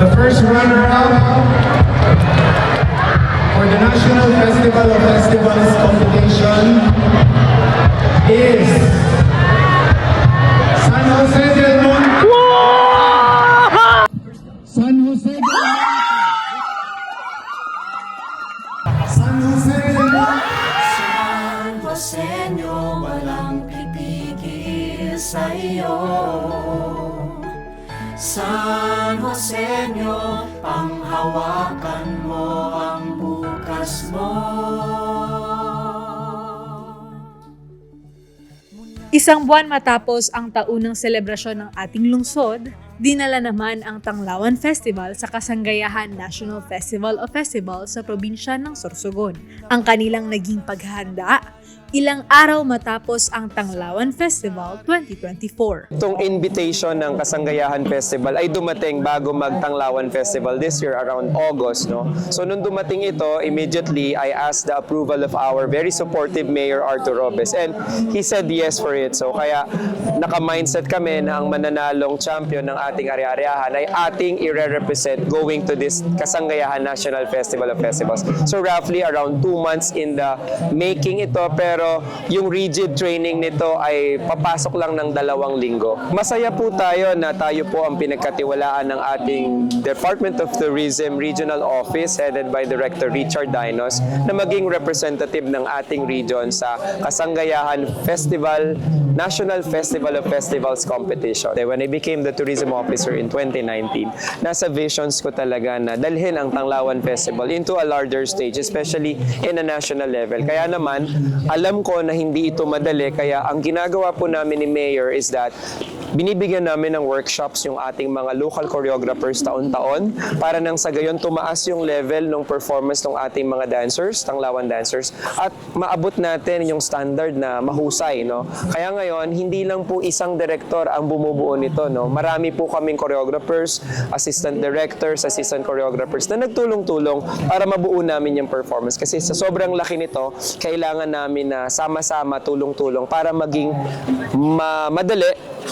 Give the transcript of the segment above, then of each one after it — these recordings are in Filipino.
The first runner-up for the National Festival of Festivals competition is San Jose del Monte. San Jose del Monte. San Jose del Monte. San Joseño, walang pipigil sa iyo. San Joseño, panghawakan mo ang bukas mo. Isang buwan matapos ang taunang selebrasyon ng ating lungsod, dinala naman ang Tanglawan Festival sa Kasanggayahan National Festival of Festivals sa probinsya ng Sorsogon. Ang kanilang naging paghahanda, ilang araw matapos ang Tanglawan Festival 2024. Itong invitation ng Kasanggayahan Festival ay dumating bago magtanglawan festival this year around August. No? So nung dumating ito, immediately I asked the approval of our very supportive Mayor Arthur Robes and he said yes for it. So kaya naka-mindset kami na ang mananalong champion ng ating ari-ariahan ay ating ire-represent going to this Kasanggayahan National Festival of Festivals. So roughly around two months in the making ito pero yung rigid training nito ay papasok lang ng dalawang linggo. Masaya po tayo na tayo po ang pinagkatiwalaan ng ating Department of Tourism Regional Office headed by Director Richard Dinos na maging representative ng ating region sa Kasanggayahan Festival National Festival of Festivals Competition. When I became the tourism officer in 2019, nasa visions ko talaga na dalhin ang Tanglawan Festival into a larger stage, especially in a national level. Kaya naman, alam ko na hindi ito madali, kaya ang ginagawa po namin ni Mayor is that binibigyan namin ng workshops yung ating mga local choreographers taon-taon para nang sa gayon tumaas yung level ng performance ng ating mga dancers, tanglawan dancers, at maabot natin yung standard na mahusay. No? Kaya ngayon, hindi lang po isang director ang bumubuo nito. No? Marami po kaming choreographers, assistant directors, assistant choreographers na nagtulong-tulong para mabuo namin yung performance. Kasi sa sobrang laki nito, kailangan namin na sama-sama tulong-tulong para maging ma- madali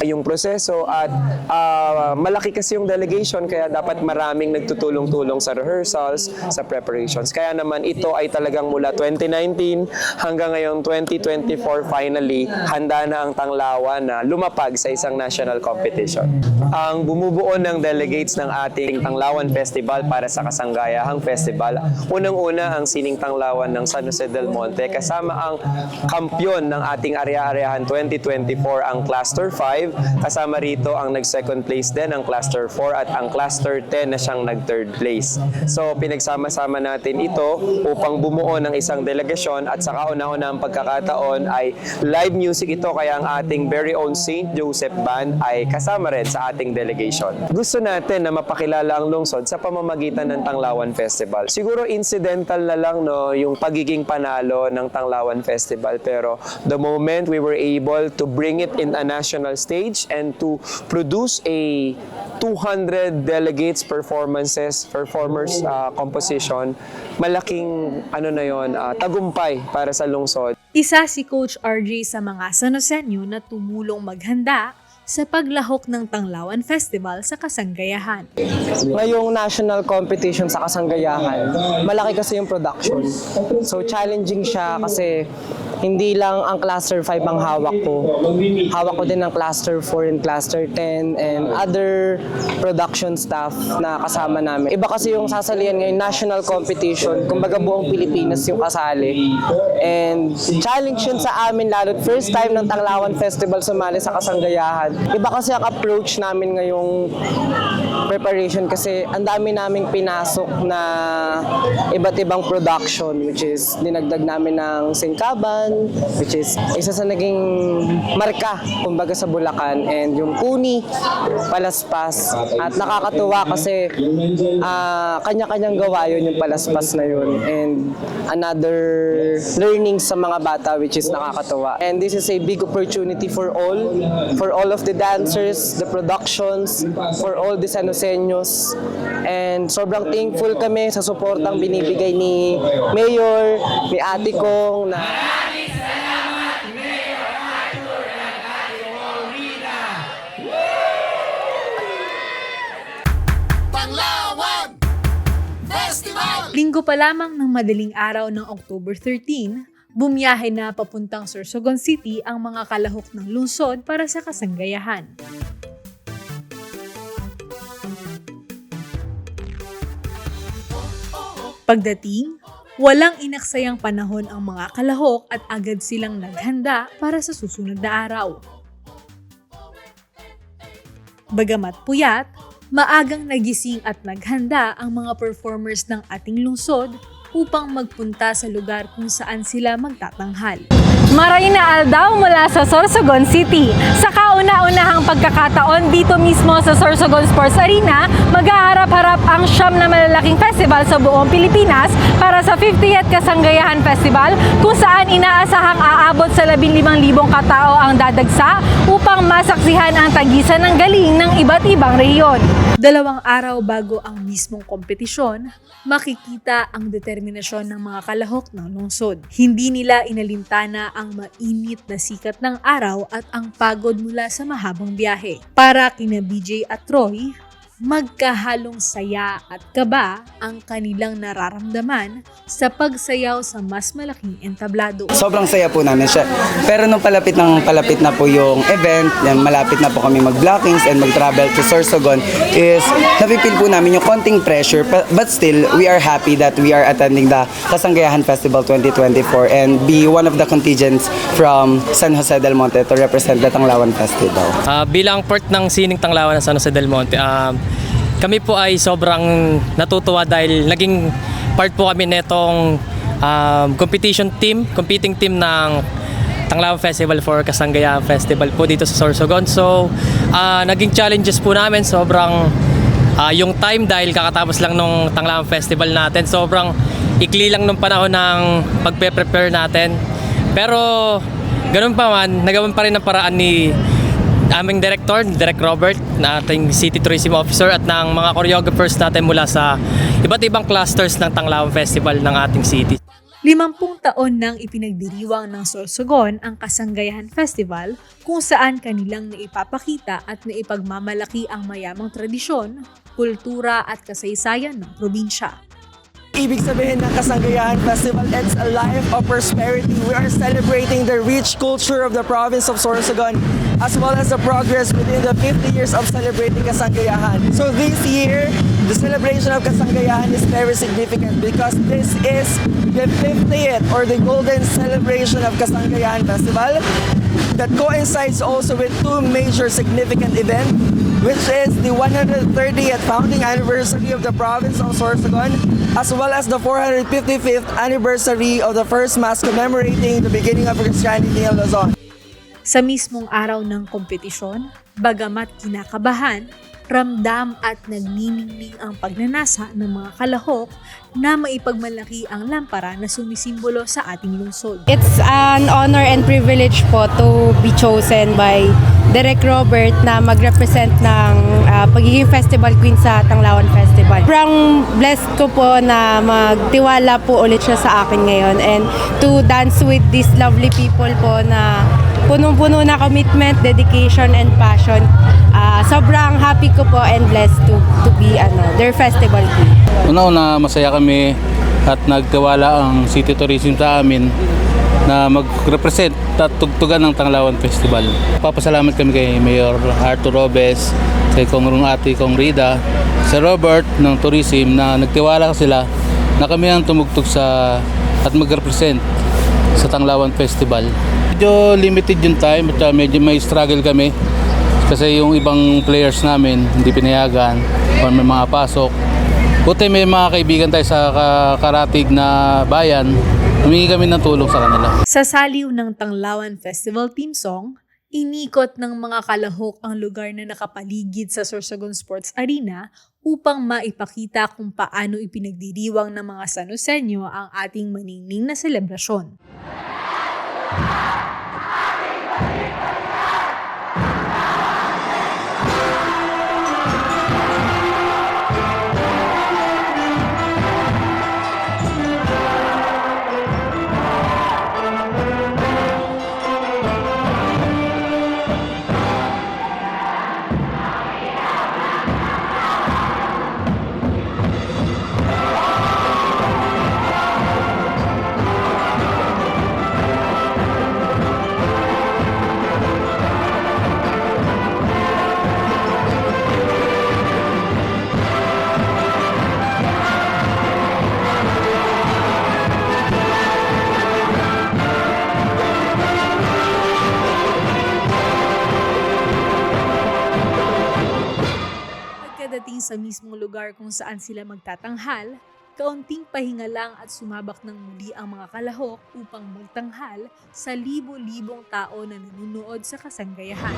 yung proseso at ah, malaki kasi yung delegation kaya dapat maraming nagtutulong-tulong sa rehearsals, sa preparations. Kaya naman ito ay talagang mula 2019 hanggang ngayon 2024 finally handa na ang Tanglawan na lumapag sa isang national competition. Ang bumubuo ng delegates ng ating Tanglawan Festival para sa Kasanggayahang Festival, unang-una ang Sining Tanglawan ng San Jose del Monte kasama ang kampyon ng ating area-areahan 2024 ang Cluster 5 kasama rito ang nag-second place din ang Cluster 4 at ang Cluster 10 na siyang nag-third place. So pinagsama-sama natin ito upang bumuo ng isang delegasyon at sa kauna-una ang pagkakataon ay live music ito kaya ang ating very own St. Joseph Band ay kasama rin sa ating delegation. Gusto natin na mapakilala ang lungsod sa pamamagitan ng Tanglawan Festival. Siguro incidental na lang no yung pagiging panalo ng Tanglawan Festival pero the moment we were able to bring it in a national stage and to produce a 200 delegates performances performers uh, composition malaking ano na yon uh, tagumpay para sa lungsod Isa si Coach RJ sa mga Sanosenyo na tumulong maghanda sa paglahok ng Tanglawan Festival sa Kasanggayahan. ngayong national competition sa Kasanggayahan, malaki kasi yung production. So challenging siya kasi hindi lang ang cluster 5 ang hawak ko. Hawak ko din ang cluster 4 and cluster 10 and other production staff na kasama namin. Iba kasi yung sasalihan ngayon national competition, kumbaga buong Pilipinas yung kasali. And challenge yun sa amin lalo first time ng Tanglawan Festival sumali sa Kasanggayahan. Iba kasi ang approach namin ngayong preparation kasi ang dami naming pinasok na iba't ibang production which is dinagdag namin ng singkaban which is isa sa naging marka kumbaga sa Bulacan. And yung puni palaspas. At nakakatuwa kasi ah, kanya-kanyang gawa yun yung palaspas na yun. And another learning sa mga bata which is nakakatuwa. And this is a big opportunity for all for all of the dancers the productions for all the Sanoseños. And sobrang thankful kami sa suportang binibigay ni Mayor ni Ate Kong na Linggo pa lamang ng madaling araw ng October 13, bumiyahe na papuntang Sorsogon City ang mga kalahok ng lungsod para sa kasanggayahan. Pagdating, walang inaksayang panahon ang mga kalahok at agad silang naghanda para sa susunod na araw. Bagamat puyat, maagang nagising at naghanda ang mga performers ng ating lungsod upang magpunta sa lugar kung saan sila magtatanghal. Marina Aldaw mula sa Sorsogon City. Sa kauna-unahang pagkakataon dito mismo sa Sorsogon Sports Arena, maghaharap-harap ang siyam na malalaking festival sa buong Pilipinas para sa 50th Kasanggayahan Festival kung saan inaasahang aabot sa 15,000 katao ang dadagsa upang masaksihan ang tagisan ng galing ng iba't ibang rehiyon. Dalawang araw bago ang mismong kompetisyon, makikita ang determinasyon ng mga kalahok ng lungsod. Hindi nila inalintana ang mainit na sikat ng araw at ang pagod mula sa mahabang biyahe. Para kina BJ at Troy, magkahalong saya at kaba ang kanilang nararamdaman sa pagsayaw sa mas malaking entablado. sobrang saya po namin siya. Pero nung palapit ng palapit na po yung event, yan, malapit na po kami mag-blockings and mag-travel to Sorsogon, is napipil po namin yung konting pressure. But still, we are happy that we are attending the Kasanggayahan Festival 2024 and be one of the contingents from San Jose del Monte to represent the Tanglawan Festival. Ah, bilang part ng Sining Tanglawan ng San Jose del Monte, ah, kami po ay sobrang natutuwa dahil naging part po kami netong um, competition team, competing team ng Tanglawan Festival for Kasanggayahan Festival po dito sa Sorsogon. So, ah, naging challenges po namin sobrang ah, yung time dahil kakatapos lang nung Tanglawan Festival natin. Sobrang ikli lang nung panahon ng pagpe-prepare natin. Pero ganun pa man, nagawan pa rin ang paraan ni aming director, Direk Robert, na ating City Tourism Officer at ng mga choreographers natin mula sa iba't ibang clusters ng Tanglawan Festival ng ating city. Limampung taon nang ipinagdiriwang ng Sorsogon ang Kasanggayahan Festival kung saan kanilang naipapakita at naipagmamalaki ang mayamang tradisyon, kultura at kasaysayan ng probinsya. Ibig sabihin ng Kasanggayahan Festival, it's a life of prosperity. We are celebrating the rich culture of the province of Sorsogon as well as the progress within the 50 years of celebrating Kasanggayahan. So this year, the celebration of Kasanggayahan is very significant because this is the 50th or the golden celebration of Kasanggayahan Festival that coincides also with two major significant events which is the 130th founding anniversary of the province of Sorsogon, as well as the 455th anniversary of the first mass commemorating the beginning of Christianity in Luzon. Sa mismong araw ng kompetisyon, bagamat kinakabahan, ramdam at nagniningning ang pagnanasa ng mga kalahok na maipagmalaki ang lampara na sumisimbolo sa ating lungsod. It's an honor and privilege po to be chosen by Derek Robert na mag-represent ng ah, pagiging festival queen sa Tanglawan Festival. Sobrang blessed ko po na magtiwala po ulit siya sa akin ngayon and to dance with these lovely people po na punong-puno na commitment, dedication, and passion. Ah, sobrang happy ko po and blessed to to be ano, their festival queen. Una-una, masaya kami at nagtiwala ang City Tourism sa amin na mag-represent at tugtugan ng Tanglawan Festival. Papasalamat kami kay Mayor Arthur Robes, kay Kong Rung Ate Kong Rida, sa Robert ng Tourism na nagtiwala sila na kami ang tumugtog sa at mag-represent sa Tanglawan Festival. Medyo limited yung time at medyo may struggle kami kasi yung ibang players namin hindi pinayagan o may mga pasok. Buti may mga kaibigan tayo sa ka- karatig na bayan, humingi kami ng tulong sa kanila. Sa saliw ng Tanglawan Festival Team Song, inikot ng mga kalahok ang lugar na nakapaligid sa Sorsogon Sports Arena upang maipakita kung paano ipinagdiriwang ng mga Sanusenyo ang ating maningning na selebrasyon. Sa mismong lugar kung saan sila magtatanghal, kaunting pahinga lang at sumabak ng muli ang mga kalahok upang magtanghal sa libo-libong tao na nanonood sa kasanggayahan.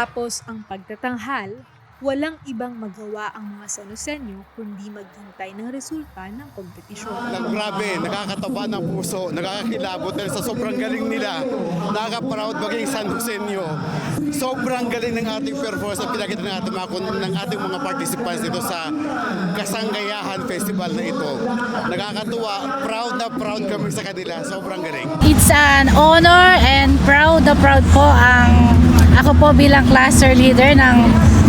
Matapos ang pagtatanghal, walang ibang magawa ang mga Sanosenyo kundi maghintay ng resulta ng kompetisyon. Nang grabe, nakakataba ng puso, nakakakilabot dahil sa sobrang galing nila. Nakaka-proud maging San Joseño. Sobrang galing ng ating performance at pinakita ng ating mga, ng ating mga participants dito sa Kasanggayahan Festival na ito. Nakakatuwa, proud na proud kami sa kanila. Sobrang galing. It's an honor and proud na proud po ang ako po bilang cluster leader ng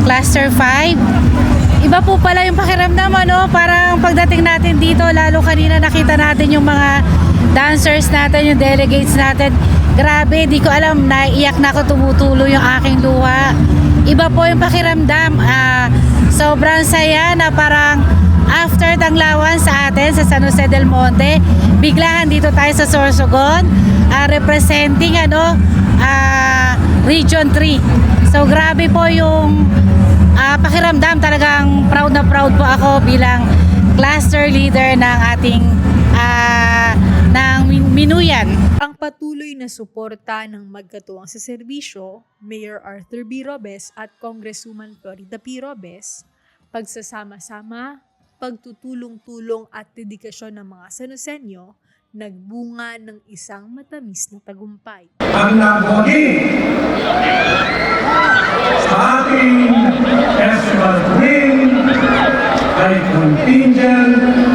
Cluster 5. Iba po pala yung pakiramdam ano, parang pagdating natin dito, lalo kanina nakita natin yung mga dancers natin, yung delegates natin. Grabe, di ko alam, naiiyak na ako tumutulo yung aking luha. Iba po yung pakiramdam. ah, sobrang saya na parang after tanglawan sa atin sa San Jose del Monte, biglahan dito tayo sa Sorsogon, ah, representing ano, ah, Region 3. So grabe po yung ah, pakiramdam, talagang proud na proud po ako bilang cluster leader ng ating ah, ng Min- Minuyan. Ang patuloy na suporta ng magkatuwang sa serbisyo, Mayor Arthur B. Robes at Congresswoman Florida P. Robes, pagsasama-sama, pagtutulong-tulong at dedikasyon ng mga Sanosenyo, nagbunga ng isang matamis na tagumpay. ang nagwagi sa ating festival ay contingent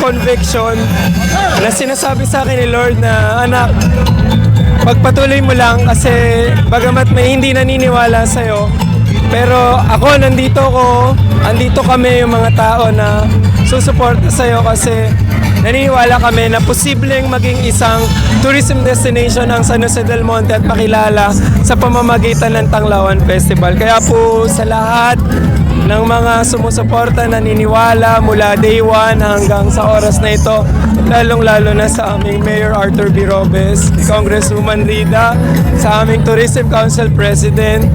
conviction na sinasabi sa akin ni Lord na anak, pagpatuloy mo lang kasi bagamat may hindi naniniwala sa'yo, pero ako nandito ko, andito kami yung mga tao na susuporta sa'yo kasi naniniwala kami na posibleng maging isang tourism destination ang San Jose del Monte at makilala sa pamamagitan ng Tanglawan Festival. Kaya po sa lahat ng mga sumusuporta naniniwala mula day 1 hanggang sa oras na ito, lalong-lalo na sa aming Mayor Arthur B. Robes, Congresswoman Rida, sa aming Tourism Council President,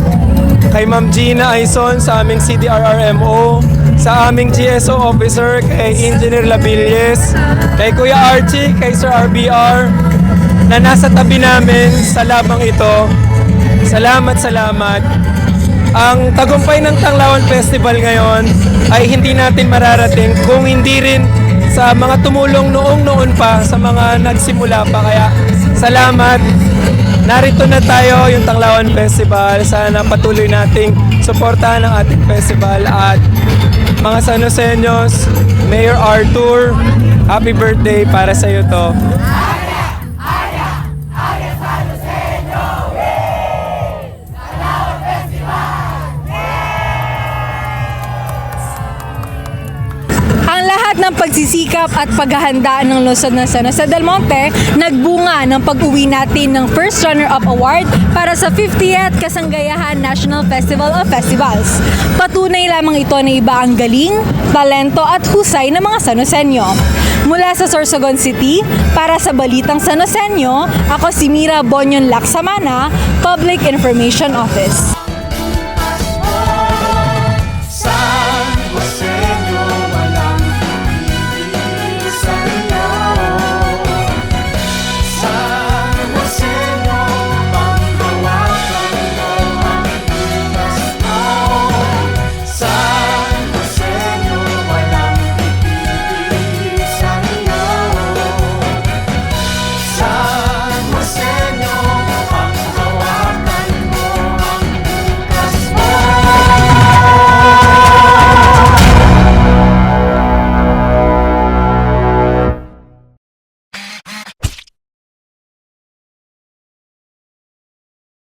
kay Ma'am Gina Aison sa aming CDRRMO, sa aming GSO Officer, kay Engineer Labilles, kay Kuya Archie, kay Sir RBR, na nasa tabi namin sa labang ito. Salamat, salamat. Ang tagumpay ng Tanglawan Festival ngayon ay hindi natin mararating kung hindi rin sa mga tumulong noong noon pa, sa mga nagsimula pa. Kaya salamat. Narito na tayo yung Tanglawan Festival. Sana patuloy nating suportahan ang ating festival at mga Sanosenyos, Mayor Arthur, happy birthday para sa iyo to. Ng pagsisikap at paghahanda ng lungsod ng San Jose del Monte, nagbunga ng pag-uwi natin ng First Runner-Up Award para sa 50th Kasanggayahan National Festival of Festivals. Patunay lamang ito na iba ang galing, talento at husay ng mga San Joseño. Mula sa Sorsogon City, para sa Balitang San Joseño, ako si Mira Bonyon Laksamana, Public Information Office.